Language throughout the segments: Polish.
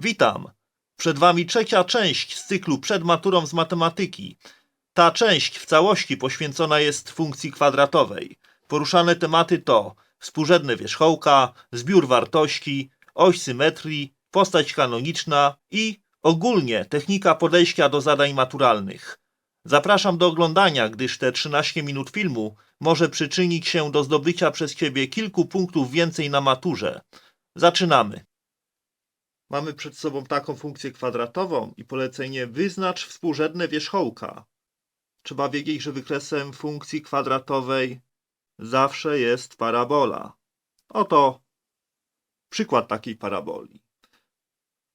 Witam. Przed Wami trzecia część z cyklu Przed maturą z matematyki. Ta część w całości poświęcona jest funkcji kwadratowej. Poruszane tematy to współrzędne wierzchołka, zbiór wartości, oś symetrii, postać kanoniczna i ogólnie technika podejścia do zadań maturalnych. Zapraszam do oglądania, gdyż te 13 minut filmu może przyczynić się do zdobycia przez Ciebie kilku punktów więcej na maturze. Zaczynamy. Mamy przed sobą taką funkcję kwadratową i polecenie wyznacz współrzędne wierzchołka. Trzeba wiedzieć, że wykresem funkcji kwadratowej zawsze jest parabola. Oto przykład takiej paraboli.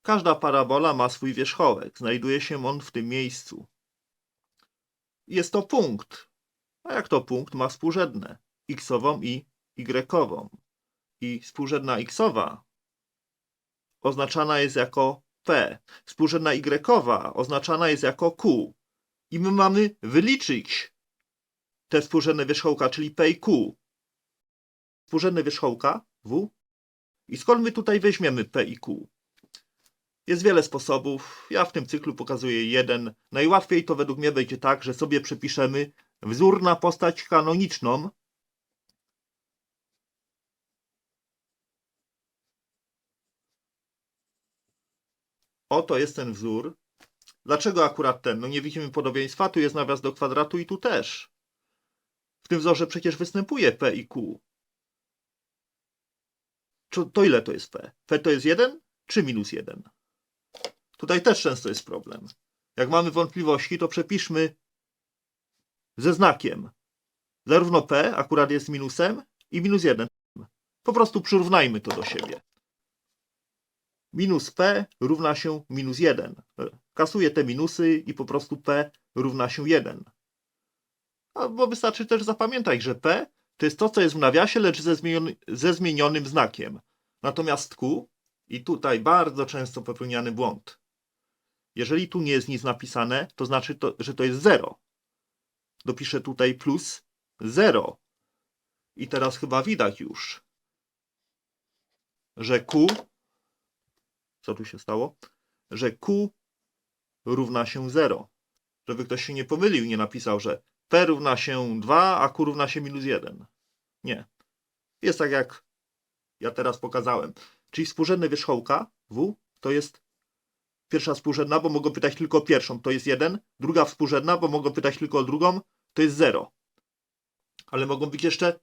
Każda parabola ma swój wierzchołek. Znajduje się on w tym miejscu. Jest to punkt. A jak to punkt ma współrzędne? X-ową i Y-ową. I współrzędna X-owa oznaczana jest jako P. Współrzędna Y oznaczana jest jako Q. I my mamy wyliczyć te współrzędne wierzchołka, czyli P i Q. Współrzędne wierzchołka W. I skąd my tutaj weźmiemy P i Q? Jest wiele sposobów. Ja w tym cyklu pokazuję jeden. Najłatwiej to według mnie będzie tak, że sobie przepiszemy wzór na postać kanoniczną. Oto jest ten wzór. Dlaczego akurat ten? No nie widzimy podobieństwa. Tu jest nawias do kwadratu i tu też. W tym wzorze przecież występuje P i Q. To ile to jest P? P to jest 1 czy minus 1? Tutaj też często jest problem. Jak mamy wątpliwości, to przepiszmy ze znakiem. Zarówno P akurat jest minusem i minus 1. Po prostu przyrównajmy to do siebie. Minus P równa się minus 1. Kasuję te minusy i po prostu P równa się 1. Albo wystarczy też zapamiętać, że P to jest to, co jest w nawiasie, lecz ze, zmieniony, ze zmienionym znakiem. Natomiast Q, i tutaj bardzo często popełniany błąd. Jeżeli tu nie jest nic napisane, to znaczy, to, że to jest 0. Dopiszę tutaj plus 0. I teraz chyba widać już, że Q, co tu się stało? Że Q równa się 0. Żeby ktoś się nie pomylił, nie napisał, że P równa się 2, a Q równa się minus 1. Nie. Jest tak jak ja teraz pokazałem. Czyli współrzędne wierzchołka W to jest pierwsza współrzędna, bo mogą pytać tylko o pierwszą, to jest 1. Druga współrzędna, bo mogą pytać tylko o drugą, to jest 0. Ale mogą być jeszcze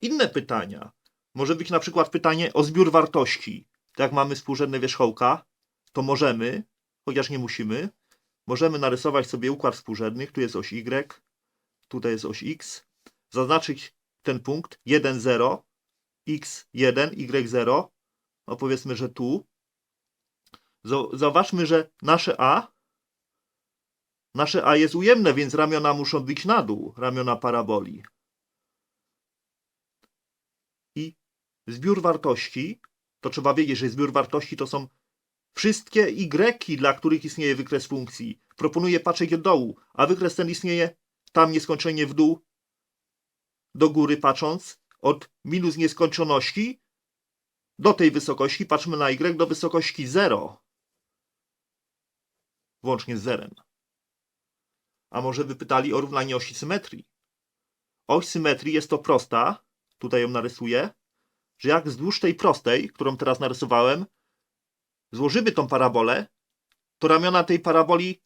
inne pytania. Może być na przykład pytanie o zbiór wartości. Jak mamy współrzędne wierzchołka, to możemy, chociaż nie musimy, możemy narysować sobie układ współrzędnych. Tu jest oś Y, tutaj jest oś X. Zaznaczyć ten punkt 1, 0, X, 1, Y, 0. No powiedzmy, że tu. Zauważmy, że nasze A nasze A jest ujemne, więc ramiona muszą być na dół, ramiona paraboli. I zbiór wartości, to trzeba wiedzieć, że zbiór wartości to są wszystkie Y, dla których istnieje wykres funkcji. Proponuję patrzeć od dołu, a wykres ten istnieje tam nieskończenie w dół, do góry patrząc, od minus nieskończoności do tej wysokości, patrzmy na Y, do wysokości 0. Włącznie z zerem. A może by pytali o równanie osi symetrii? Oś symetrii jest to prosta, tutaj ją narysuję, że jak wzdłuż tej prostej, którą teraz narysowałem, złożymy tą parabolę, to ramiona tej paraboli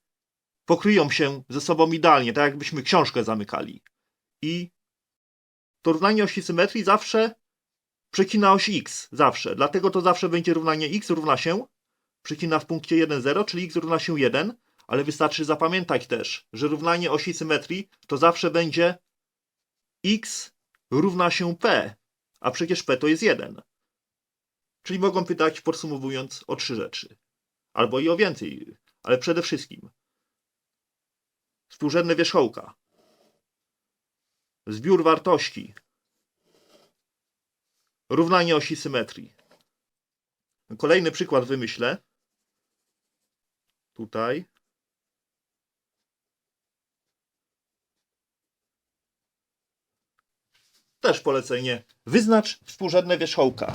pokryją się ze sobą idealnie, tak jakbyśmy książkę zamykali. I to równanie osi symetrii zawsze przecina oś x, zawsze. Dlatego to zawsze będzie równanie x równa się, przecina w punkcie 1, 0, czyli x równa się 1, ale wystarczy zapamiętać też, że równanie osi symetrii to zawsze będzie x równa się p, a przecież p to jest 1. Czyli mogą pytać, podsumowując, o trzy rzeczy. Albo i o więcej, ale przede wszystkim współrzędne wierzchołka, zbiór wartości, równanie osi symetrii. Kolejny przykład wymyślę. Tutaj. Też polecenie. Wyznacz współrzędne wierzchołka.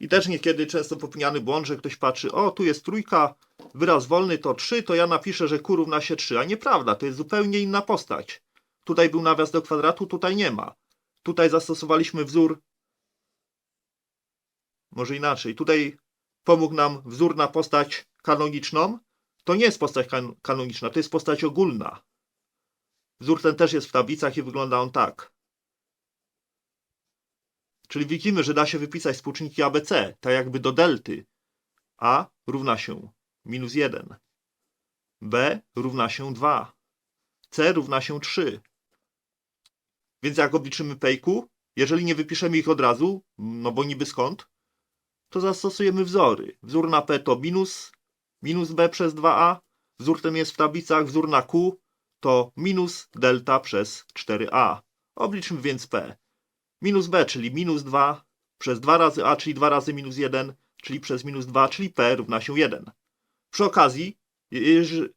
I też niekiedy często popełniany błąd, że ktoś patrzy, o tu jest trójka, wyraz wolny to 3, to ja napiszę, że Q równa się 3, a nieprawda, to jest zupełnie inna postać. Tutaj był nawias do kwadratu, tutaj nie ma. Tutaj zastosowaliśmy wzór, może inaczej, tutaj pomógł nam wzór na postać kanoniczną. To nie jest postać kan kanoniczna, to jest postać ogólna. Wzór ten też jest w tablicach i wygląda on tak. Czyli widzimy, że da się wypisać współczynniki ABC, tak jakby do delty. A równa się minus 1. B równa się 2. C równa się 3. Więc jak obliczymy pejku, jeżeli nie wypiszemy ich od razu, no bo niby skąd, to zastosujemy wzory. Wzór na P to minus, minus B przez 2A. Wzór ten jest w tablicach. Wzór na Q to minus delta przez 4A. Obliczmy więc P. Minus B, czyli minus 2 przez 2 razy A, czyli 2 razy minus 1, czyli przez minus 2, czyli P równa się 1. Przy okazji, jeż-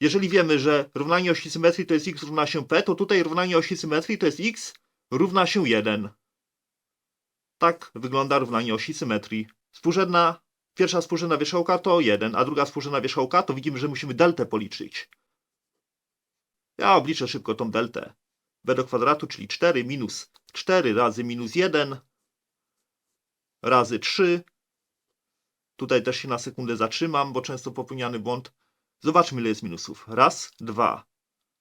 jeżeli wiemy, że równanie osi symetrii to jest x równa się P, to tutaj równanie osi symetrii to jest x równa się 1. Tak wygląda równanie osi symetrii. Współrzędna, pierwsza współrzędna wierzchołka to 1, a druga współrzędna wierzchołka to widzimy, że musimy deltę policzyć. Ja obliczę szybko tą deltę. b do kwadratu, czyli 4 minus 4 razy minus 1 razy 3. Tutaj też się na sekundę zatrzymam, bo często popełniany błąd. Zobaczmy, ile jest minusów. Raz, dwa.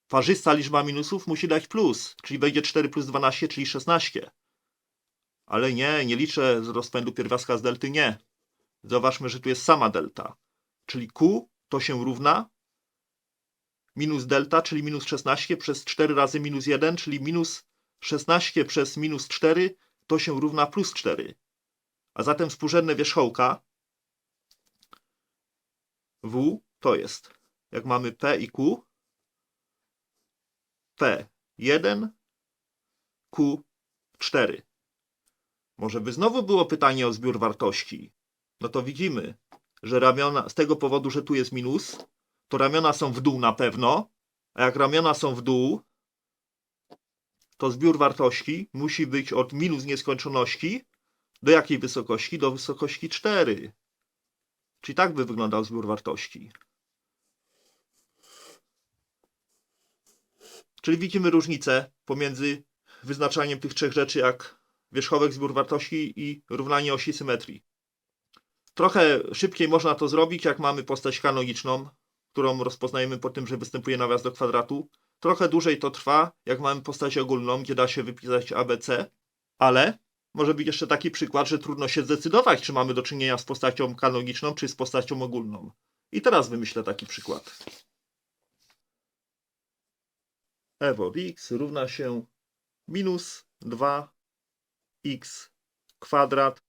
Parzysta liczba minusów musi dać plus, czyli będzie 4 plus 12, czyli 16. Ale nie, nie liczę z rozpędu pierwiastka z delty, nie. Zobaczmy, że tu jest sama delta. Czyli Q to się równa minus delta, czyli minus 16 przez 4 razy minus 1, czyli minus 16 przez minus 4 to się równa plus 4. A zatem współrzędne wierzchołka W to jest, jak mamy P i Q, P1, Q4. Może by znowu było pytanie o zbiór wartości. No to widzimy, że ramiona, z tego powodu, że tu jest minus, to ramiona są w dół na pewno, a jak ramiona są w dół, to zbiór wartości musi być od minus nieskończoności do jakiej wysokości? Do wysokości 4. Czyli tak by wyglądał zbiór wartości. Czyli widzimy różnicę pomiędzy wyznaczaniem tych trzech rzeczy jak wierzchołek, zbiór wartości i równanie osi symetrii. Trochę szybciej można to zrobić, jak mamy postać kanoniczną, którą rozpoznajemy po tym, że występuje nawias do kwadratu. Trochę dłużej to trwa, jak mamy postać ogólną, gdzie da się wypisać ABC, ale może być jeszcze taki przykład, że trudno się zdecydować, czy mamy do czynienia z postacią kanoniczną, czy z postacią ogólną. I teraz wymyślę taki przykład. od x równa się minus 2x kwadrat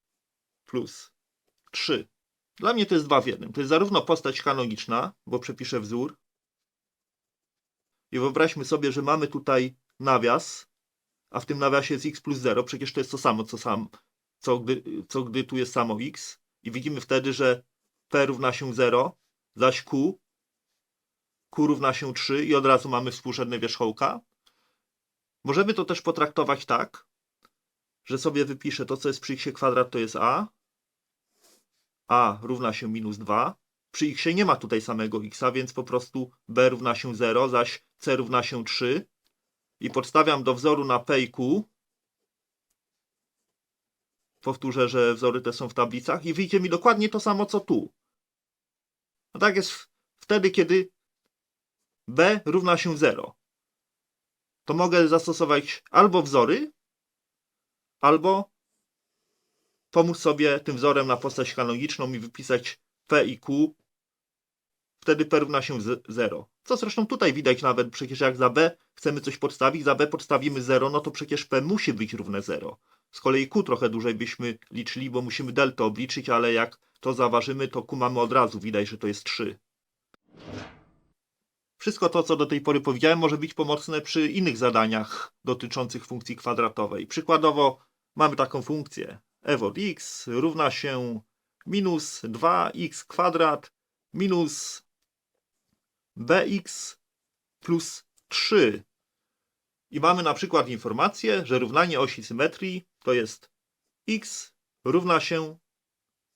plus 3. Dla mnie to jest 2 w jednym. To jest zarówno postać kanoniczna, bo przepiszę wzór. I wyobraźmy sobie, że mamy tutaj nawias, a w tym nawiasie jest x plus 0. Przecież to jest to samo, co, sam, co, gdy, co gdy tu jest samo x. I widzimy wtedy, że p równa się 0, zaś q, q równa się 3 i od razu mamy współrzędne wierzchołka. Możemy to też potraktować tak, że sobie wypiszę to, co jest przy x kwadrat, to jest a, a równa się minus 2. Przy x nie ma tutaj samego x, więc po prostu b równa się 0, zaś c równa się 3. I podstawiam do wzoru na p i q. Powtórzę, że wzory te są w tablicach i wyjdzie mi dokładnie to samo, co tu. Tak jest wtedy, kiedy b równa się 0. To mogę zastosować albo wzory, albo pomóc sobie tym wzorem na postać kanoniczną i wypisać P i Q. Wtedy P równa się 0. Co zresztą tutaj widać nawet, przecież jak za B chcemy coś podstawić, za B podstawimy 0, no to przecież P musi być równe 0. Z kolei Q trochę dłużej byśmy liczyli, bo musimy deltę obliczyć, ale jak to zaważymy, to Q mamy od razu, widać, że to jest 3. Wszystko to, co do tej pory powiedziałem, może być pomocne przy innych zadaniach dotyczących funkcji kwadratowej. Przykładowo mamy taką funkcję f od x równa się minus 2x kwadrat minus bx plus 3. I mamy na przykład informację, że równanie osi symetrii to jest x równa się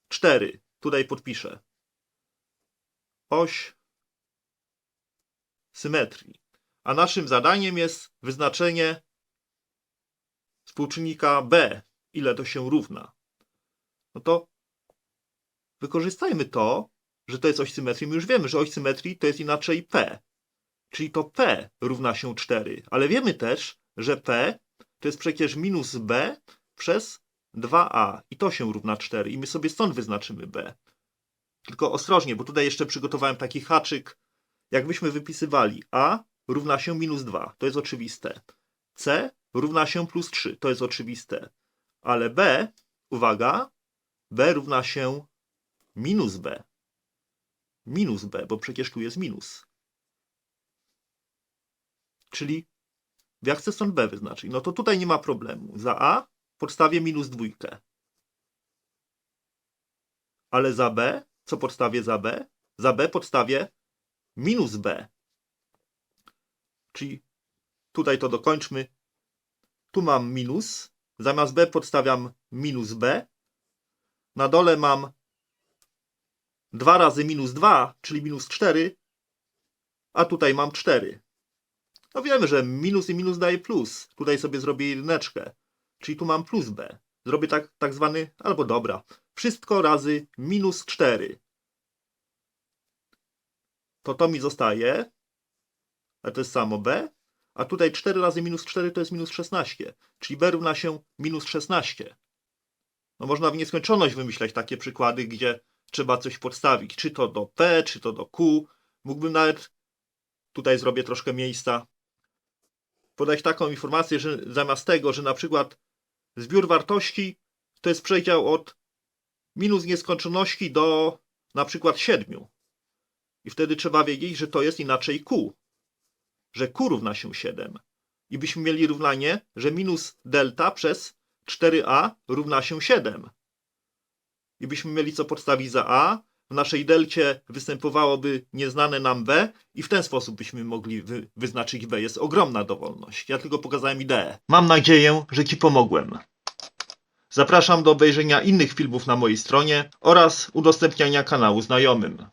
4. Tutaj podpiszę. Oś symetrii. A naszym zadaniem jest wyznaczenie współczynnika b, ile to się równa. No to wykorzystajmy to, że to jest oś symetrii. My już wiemy, że oś symetrii to jest inaczej p. Czyli to p równa się 4. Ale wiemy też, że p to jest przecież minus b przez 2a. I to się równa 4. I my sobie stąd wyznaczymy b. Tylko ostrożnie, bo tutaj jeszcze przygotowałem taki haczyk. Jakbyśmy wypisywali a równa się minus 2. To jest oczywiste. c równa się plus 3. To jest oczywiste. Ale b, uwaga, b równa się minus b. Minus b, bo przecież tu jest minus. Czyli ja chcę stąd b wyznaczyć. No to tutaj nie ma problemu. Za a podstawię minus dwójkę. Ale za b, co podstawię za b? Za b podstawię minus b. Czyli tutaj to dokończmy. Tu mam minus. Zamiast b podstawiam minus b. Na dole mam 2 razy minus 2, czyli minus 4. A tutaj mam 4. No wiemy, że minus i minus daje plus. Tutaj sobie zrobię jedyneczkę. Czyli tu mam plus b. Zrobię tak, tak zwany, albo dobra. Wszystko razy minus 4. To to mi zostaje. A to jest samo b. A tutaj 4 razy minus 4 to jest minus 16. Czyli b równa się minus 16. No można w nieskończoność wymyślać takie przykłady, gdzie trzeba coś podstawić. Czy to do p, czy to do q. Mógłbym nawet, tutaj zrobię troszkę miejsca, podać taką informację, że zamiast tego, że na przykład zbiór wartości to jest przedział od minus nieskończoności do na przykład 7. I wtedy trzeba wiedzieć, że to jest inaczej q. Że q równa się 7. I byśmy mieli równanie, że minus delta przez 4a równa się 7. I byśmy mieli co podstawić za a. W naszej delcie występowałoby nieznane nam b i w ten sposób byśmy mogli wy wyznaczyć b. Jest ogromna dowolność. Ja tylko pokazałem ideę. Mam nadzieję, że Ci pomogłem. Zapraszam do obejrzenia innych filmów na mojej stronie oraz udostępniania kanału znajomym.